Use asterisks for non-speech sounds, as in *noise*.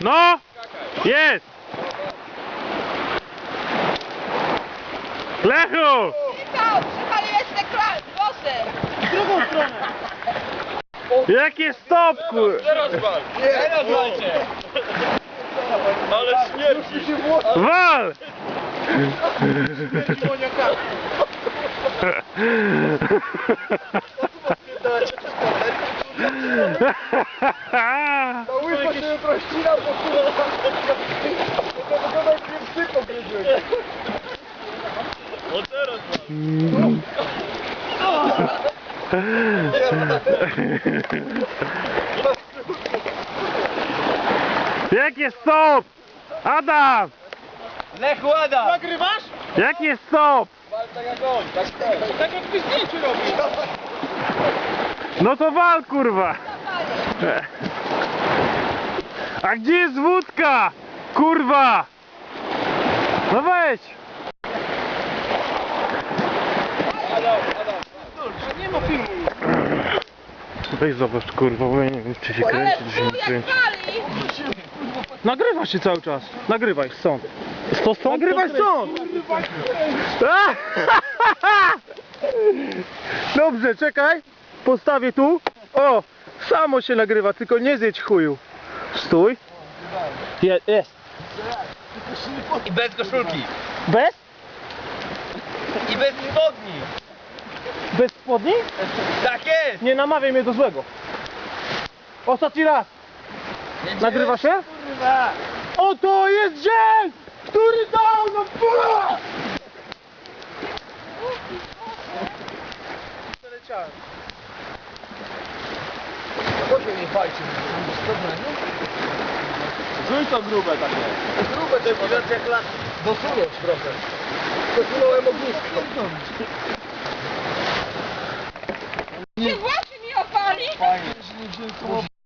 No! Jest! Lechu! Michał, jeszcze głosem. Drugą stronę. Jakie stop, kur... Teraz wal! Teraz walcie! Ale śmierci! Wal! Ta *laughs* *laughs* *laughs* łysa się jutro ścina, bo kurwa... To wygląda jak mnie psy pogryzły. O teraz wal! Jakie stop? Adam! Lech łada! Nagrywasz? Jakie stop? Tak jak on, tak tak. Tak jak ty zdjęciu robisz. No to wal, kurwa! A gdzie jest wódka? Kurwa! No weź! Nie ma filmu. Weź zobacz, kurwa, bo ja nie wiem, czy się Ale kręci, czy się nie kręci. pali. Nagrywa się cały czas. Nagrywaj stąd. To są Nagrywaj stąd. A! Dobrze, czekaj. Postawię tu. O, samo się nagrywa, tylko nie zjedź chuju. Stój. Je, jest. I bez koszulki! Bez? I bez spodni! Bez spodni? Tak jest! Nie namawiaj mnie do złego. Ostatni raz. Nagrywa się? Kurwa! Oto jest dzień, który dał nam pula! Przeleciałem. Proszę nie fajcie. Zrzuć to grube takie. Grube te widać jak lat. Dosunąć trochę. Dosunąłem ognisko. Się